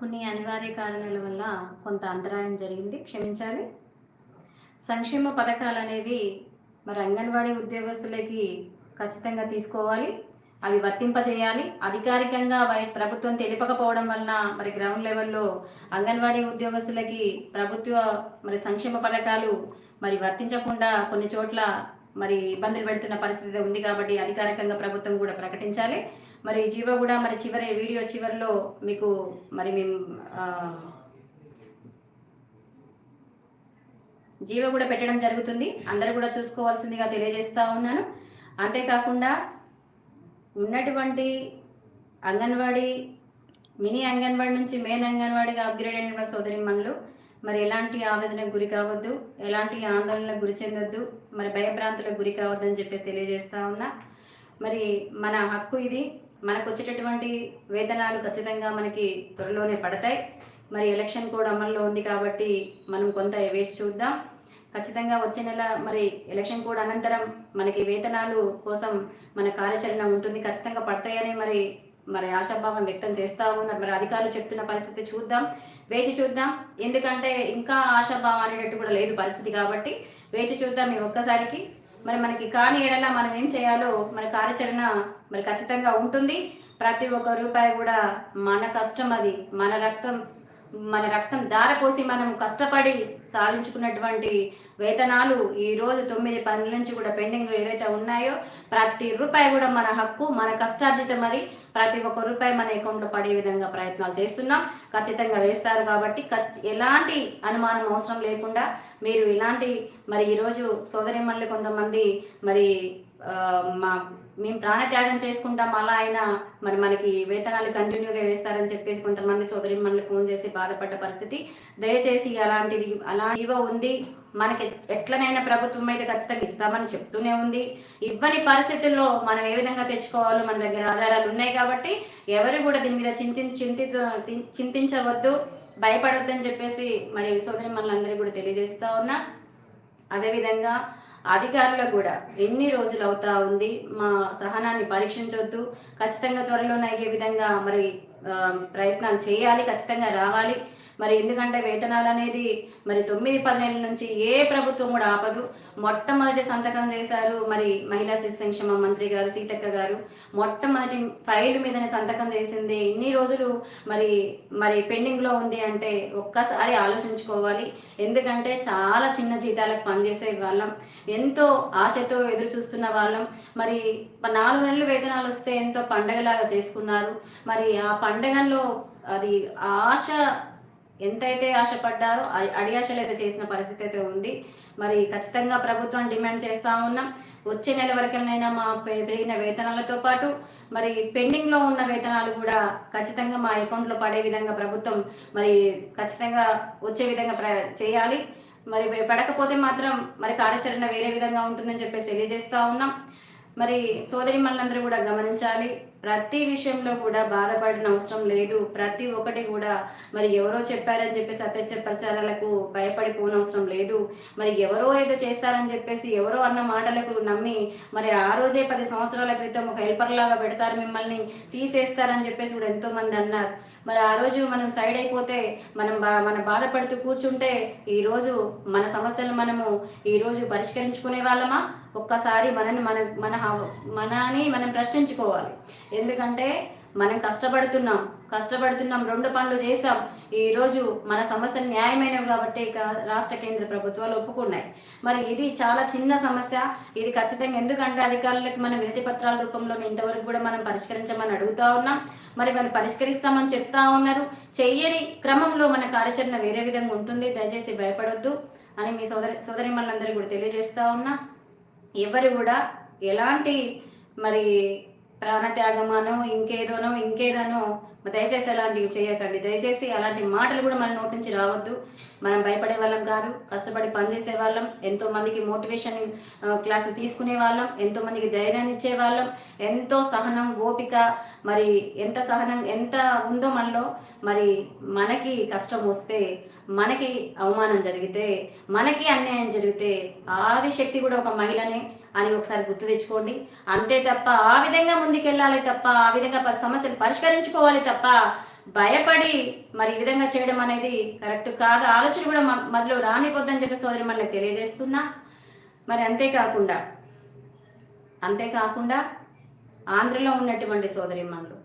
కొన్ని అనివార్య కారణాల వల్ల కొంత అంతరాయం జరిగింది. క్షమించాలి. సంక్షేమ పథకాలు అనేవి మరి అంగన్వాడీ ఉద్యోగస్తులకి ఖచ్చితంగా తీసుకోవాలి. అవి వర్తింపజేయాలి. అధికారికంగా వై- ప్రభుత్వం తెలిపకపోవడం వలన మరి గ్రౌండ్ లెవెల్లో అంగన్వాడీ ఉద్యోగస్తులకి ప్రభుత్వ మరి సంక్షేమ పథకాలు మరి వర్తించకుండా కొన్ని చోట్ల మరి ఇబ్బందులు పెడుతున్న పరిస్థితి ఉంది కాబట్టి అధికారికంగా ప్రభుత్వం కూడా ప్రకటించాలి. మరి జీవో కూడా మరి చివరి వీడియో చివరిలో మీకు మరి మేము జీవో కూడా పెట్టడం జరుగుతుంది. అందరూ కూడా చూసుకోవాల్సిందిగా తెలియజేస్తూ ఉన్నాను. అంతేకాకుండా ఉన్నటువంటి అంగన్వాడీ మినీ అంగన్వాడి నుంచి మెయిన్ అంగన్వాడీగా అప్గ్రేడ్ అయిన సోదరి మనలు మరి ఎలాంటి ఆవేదనకు గురి కావద్దు ఎలాంటి ఆందోళనకు గురి చెందొద్దు మరి భయభ్రాంతులకు గురి కావద్దని చెప్పేసి తెలియజేస్తా ఉన్నా. మరి మన హక్కు ఇది. మనకు వచ్చేటటువంటి వేతనాలు ఖచ్చితంగా మనకి త్వరలోనే పడతాయి. మరి ఎలక్షన్ కోడ్ అమల్లో ఉంది కాబట్టి మనం కొంత వేచి చూద్దాం. ఖచ్చితంగా వచ్చే నెల మరి ఎలక్షన్ కోడ్ అనంతరం మనకి వేతనాలు కోసం మన కార్యాచరణ ఉంటుంది. ఖచ్చితంగా పడతాయని మరి మరి ఆశాభావం వ్యక్తం చేస్తా ఉన్నారు. మరి అధికారులు చెప్తున్న పరిస్థితి చూద్దాం. వేచి చూద్దాం. ఎందుకంటే ఇంకా ఆశాభావం అనేటట్టు కూడా లేదు పరిస్థితి కాబట్టి వేచి చూద్దాం ఈ ఒక్కసారికి. మరి మనకి కాని ఎడల మనం ఏం చేయాలో మన కార్యాచరణ మరి ఖచ్చితంగా ఉంటుంది. ప్రతి ఒక్క రూపాయి కూడా మన కష్టం అది మన రక్తం మన రక్తం దారపోసి మనం కష్టపడి సాధించుకున్నటువంటి వేతనాలు ఈరోజు తొమ్మిది పనుల నుంచి కూడా పెండింగ్ ఏదైతే ఉన్నాయో ప్రతి రూపాయి కూడా మన హక్కు మన కష్టార్జితం అది. ప్రతి ఒక్క రూపాయి మన అకౌంట్లో పడే విధంగా ప్రయత్నాలు చేస్తున్నాం. ఖచ్చితంగా వేస్తారు కాబట్టి ఖచ్చి- ఎలాంటి అనుమానం అవసరం లేకుండా మీరు ఇలాంటి మరి ఈరోజు సోదరి మళ్ళీ కొంతమంది మరి మా మేము ప్రాణత్యాగం చేసుకుంటాం అలా అయినా మరి మనకి వేతనాలు కంటిన్యూగా వేస్తారని చెప్పేసి కొంతమంది సోదరి మనల్ని ఫోన్ చేసి బాధపడ్డ పరిస్థితి. దయచేసి అలాంటిది అలాంటి ఉంది. మనకి ఎట్లనైనా ప్రభుత్వం అయితే ఖచ్చితంగా ఇస్తామని చెప్తూనే ఉంది. ఇవ్వని పరిస్థితుల్లో మనం ఏ విధంగా తెచ్చుకోవాలో మన దగ్గర ఆధారాలు ఉన్నాయి కాబట్టి ఎవరు కూడా దీని మీద చింతి చింతి చింతించవద్దు. భయపడొద్దని చెప్పేసి మరి సోదరి అందరికీ కూడా తెలియజేస్తా ఉన్నా. అదేవిధంగా అధికారులకు కూడా ఎన్ని రోజులు అవుతా ఉంది? మా సహనాన్ని పరీక్షించవద్దు ఖచ్చితంగా త్వరలోనే అయ్యే విధంగా మరి ప్రయత్నాలు చేయాలి ఖచ్చితంగా రావాలి. మరి ఎందుకంటే వేతనాలు అనేది మరి తొమ్మిది పదిహేను నుంచి ఏ ప్రభుత్వం కూడా ఆపదు. మొట్టమొదటి సంతకం చేశారు మరి మహిళా శిశు సంక్షేమ మంత్రి గారు సీతక్క గారు. మొట్టమొదటి ఫైల్ మీదనే సంతకం చేసింది. ఇన్ని రోజులు మరి మరి పెండింగ్లో ఉంది అంటే ఒక్కసారి ఆలోచించుకోవాలి. ఎందుకంటే చాలా చిన్న జీతాలకు పనిచేసే వాళ్ళం. ఎంతో ఆశతో ఎదురు చూస్తున్న వాళ్ళం. మరి నాలుగు నెలలు వేతనాలు వస్తే ఎంతో పండగలాగా చేసుకున్నారు. మరి ఆ పండగల్లో అది ఆశ ఎంతైతే ఆశపడ్డారో అడి అడియాశలు అయితే చేసిన పరిస్థితి అయితే ఉంది. మరి ఖచ్చితంగా ప్రభుత్వం డిమాండ్ చేస్తూ ఉన్నాం. వచ్చే నెల వరకునైనా మా పెరిగిన వేతనాలతో పాటు మరి పెండింగ్లో ఉన్న వేతనాలు కూడా ఖచ్చితంగా మా అకౌంట్లో పడే విధంగా ప్రభుత్వం మరి ఖచ్చితంగా వచ్చే విధంగా ప్ర చేయాలి. మరి పడకపోతే మాత్రం మరి కార్యాచరణ వేరే విధంగా ఉంటుందని చెప్పేసి తెలియజేస్తూ ఉన్నాం. మరి సోదరి మనందరూ కూడా గమనించాలి. ప్రతి విషయంలో కూడా బాధపడిన అవసరం లేదు. ప్రతి ఒక్కటి కూడా మరి ఎవరో చెప్పారని చెప్పేసి అత్యచ్చ ప్రచారాలకు భయపడిపోనవసరం లేదు. మరి ఎవరో ఏదో చేస్తారని చెప్పేసి ఎవరో అన్న మాటలకు నమ్మి మరి ఆ రోజే పది సంవత్సరాల క్రితం ఒక హెల్పర్ లాగా పెడతారు మిమ్మల్ని తీసేస్తారని చెప్పేసి కూడా ఎంతో మంది అన్నారు. మరి ఆ రోజు మనం సైడ్ అయిపోతే మనం బా మన బాధపడుతూ కూర్చుంటే ఈరోజు మన సమస్యలు మనము ఈరోజు పరిష్కరించుకునే వాళ్ళమా? ఒక్కసారి మనని మన మన మనని మనం ప్రశ్నించుకోవాలి. ఎందుకంటే మనం కష్టపడుతున్నాం కష్టపడుతున్నాం రెండు పనులు చేసాం ఈరోజు మన సమస్యలు న్యాయమైనవి కాబట్టి ఇక రాష్ట్ర కేంద్ర ప్రభుత్వాలు ఒప్పుకున్నాయి. మరి ఇది చాలా చిన్న సమస్య. ఇది ఖచ్చితంగా ఎందుకంటే అధికారులకు మన వినతి పత్రాల రూపంలో ఇంతవరకు కూడా మనం పరిష్కరించమని అడుగుతా ఉన్నాం. మరి మనం పరిష్కరిస్తామని చెప్తా ఉన్నారు. చెయ్యని క్రమంలో మన కార్యాచరణ వేరే విధంగా ఉంటుంది. దయచేసి భయపడొద్దు అని మీ సోదరి సోదరి మనందరికీ కూడా తెలియజేస్తా ఉన్నా. ఎవరు కూడా ఎలాంటి మరి ప్రాణత్యాగమానో ఇంకేదోనో ఇంకేదనో దయచేసి అలాంటివి చేయకండి. దయచేసి అలాంటి మాటలు కూడా మన నోటి నుంచి రావద్దు. మనం భయపడే వాళ్ళం కాదు. కష్టపడి పనిచేసే వాళ్ళం. ఎంతో మందికి మోటివేషన్ క్లాసులు తీసుకునే వాళ్ళం. ఎంతో మందికి ధైర్యాన్ని ఇచ్చే వాళ్ళం. ఎంతో సహనం ఓపిక మరి ఎంత సహనం ఎంత ఉందో మనలో మరి మనకి కష్టం వస్తే మనకి అవమానం జరిగితే మనకి అన్యాయం జరిగితే ఆదిశక్తి కూడా ఒక మహిళనే అని ఒకసారి గుర్తు తెచ్చుకోండి. అంతే తప్ప ఆ విధంగా ముందుకెళ్ళాలి తప్ప ఆ విధంగా సమస్యలు పరిష్కరించుకోవాలి తప్ప తప్ప భయపడి మరి ఈ విధంగా చేయడం అనేది కరెక్ట్ కాదు. ఆలోచన కూడా మ- రానిపోద్దని చెప్పి సోదరి మనల్ని తెలియజేస్తున్నా. మరి అంతేకాకుండా అంతేకాకుండా ఆంధ్రలో ఉన్నటువంటి సోదరిమ్మన్లు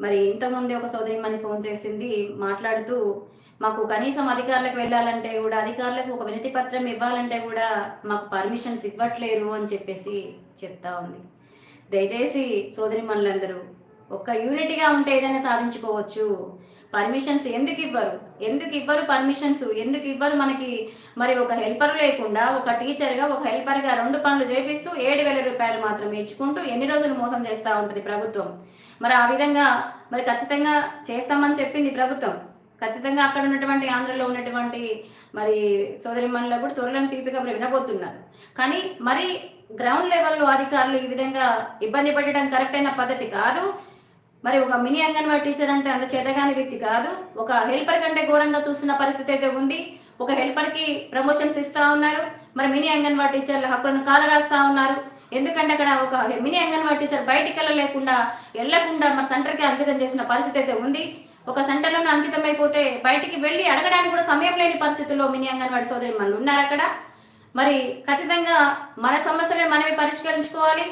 మరి ఇంతకుముందే ఒక సోదరిమ్మని ఫోన్ చేసింది మాట్లాడుతూ మాకు కనీసం అధికారులకు వెళ్ళాలంటే కూడా అధికారులకు ఒక వినతి పత్రం ఇవ్వాలంటే కూడా మాకు పర్మిషన్స్ ఇవ్వట్లేరు అని చెప్పేసి చెప్తా ఉంది. దయచేసి సోదరిమణులందరూ ఒక్క యూనిటీగా ఉంటే ఏదైనా సాధించుకోవచ్చు. పర్మిషన్స్ ఎందుకు ఇవ్వరు? ఎందుకు ఇవ్వరు పర్మిషన్స్? ఎందుకు ఇవ్వరు మనకి? మరి ఒక హెల్పర్ లేకుండా ఒక టీచర్గా ఒక హెల్పర్గా రెండు పనులు చేపిస్తూ ఏడు వేల రూపాయలు మాత్రమే ఇచ్చుకుంటూ ఎన్ని రోజులు మోసం చేస్తూ ఉంటుంది ప్రభుత్వం? మరి ఆ విధంగా మరి ఖచ్చితంగా చేస్తామని చెప్పింది ప్రభుత్వం. ఖచ్చితంగా అక్కడ ఉన్నటువంటి ఆంధ్రలో ఉన్నటువంటి మరి సోదరిమణులు కూడా త్వరలను తీపిగా వినబోతున్నారు. కానీ మరి గ్రౌండ్ లెవెల్లో అధికారులు ఈ విధంగా ఇబ్బంది పెట్టడం కరెక్ట్ అయిన పద్ధతి కాదు. మరి ఒక మినీ అంగన్వాడీ టీచర్ అంటే అంత చేతగాని వ్యక్తి కాదు. ఒక హెల్పర్ కంటే ఘోరంగా చూస్తున్న పరిస్థితి అయితే ఉంది. ఒక హెల్పర్కి ప్రమోషన్స్ ఇస్తూ ఉన్నారు. మరి మినీ అంగన్వాడీ టీచర్ల హక్కులను కాలరాస్తూ ఉన్నారు. ఎందుకంటే అక్కడ ఒక మినీ అంగన్వాడీ టీచర్ బయటికి వెళ్ళలేకుండా వెళ్ళకుండా మరి సెంటర్కి అంకితం చేసిన పరిస్థితి అయితే ఉంది. ఒక సెంటర్లోనే అంకితం అయిపోతే బయటికి వెళ్ళి అడగడానికి కూడా సమయం లేని పరిస్థితుల్లో మినీ అంగన్వాడీ సోదరి మనలు ఉన్నారు అక్కడ. మరి ఖచ్చితంగా మన సమస్యలే మనమే పరిష్కరించుకోవాలి.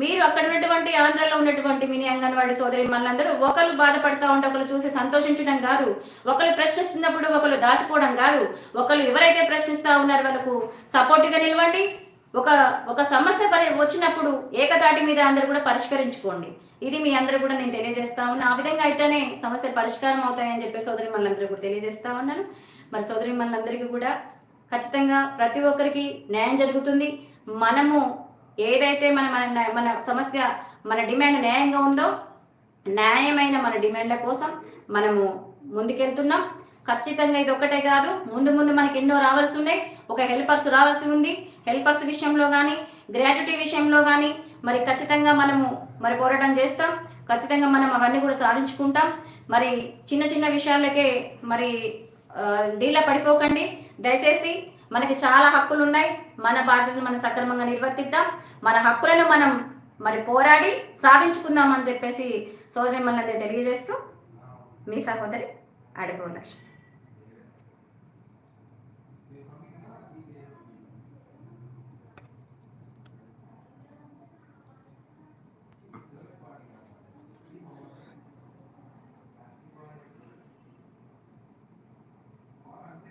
మీరు అక్కడ ఉన్నటువంటి ఆంధ్రలో ఉన్నటువంటి మినీ అంగన్వాడి సోదరి మనందరూ ఒకరు బాధపడతా ఉంటే ఒకరు చూసి సంతోషించడం కాదు. ఒకరు ప్రశ్నిస్తున్నప్పుడు ఒకరు దాచుకోవడం కాదు. ఒకరు ఎవరైతే ప్రశ్నిస్తా ఉన్నారో వాళ్ళకు సపోర్ట్గా నిలవండి. ఒక ఒక సమస్య పరి వచ్చినప్పుడు ఏకతాటి మీద అందరూ కూడా పరిష్కరించుకోండి. ఇది మీ అందరూ కూడా నేను తెలియజేస్తా ఉన్నా. ఆ విధంగా అయితేనే సమస్య పరిష్కారం అవుతాయని చెప్పి సోదరి మనందరూ కూడా తెలియజేస్తా ఉన్నాను. మరి సోదరి మనందరికీ కూడా ఖచ్చితంగా ప్రతి ఒక్కరికి న్యాయం జరుగుతుంది. మనము ఏదైతే మన మన మన సమస్య మన డిమాండ్ న్యాయంగా ఉందో న్యాయమైన మన డిమాండ్ల కోసం మనము ముందుకెళ్తున్నాం. ఖచ్చితంగా ఇది ఒక్కటే కాదు. ముందు ముందు మనకి ఎన్నో రావాల్సి ఉన్నాయి. ఒక హెల్పర్స్ రావాల్సి ఉంది. హెల్పర్స్ విషయంలో కానీ గ్రాట్యుటీ విషయంలో కానీ మరి ఖచ్చితంగా మనము మరి పోరాటం చేస్తాం. ఖచ్చితంగా మనం అవన్నీ కూడా సాధించుకుంటాం. మరి చిన్న చిన్న విషయాలకే మరి ఆ, డీలా పడిపోకండి. దయచేసి మనకి చాలా హక్కులు ఉన్నాయి మన బాధ్యతలు మనం సక్రమంగా నిర్వర్తిద్దాం. మన హక్కులను మనం మరి పోరాడి సాధించుకుందాం అని చెప్పేసి సోదరి మనది తెలియజేస్తూ మీ సహోదరి అడగవచ్చు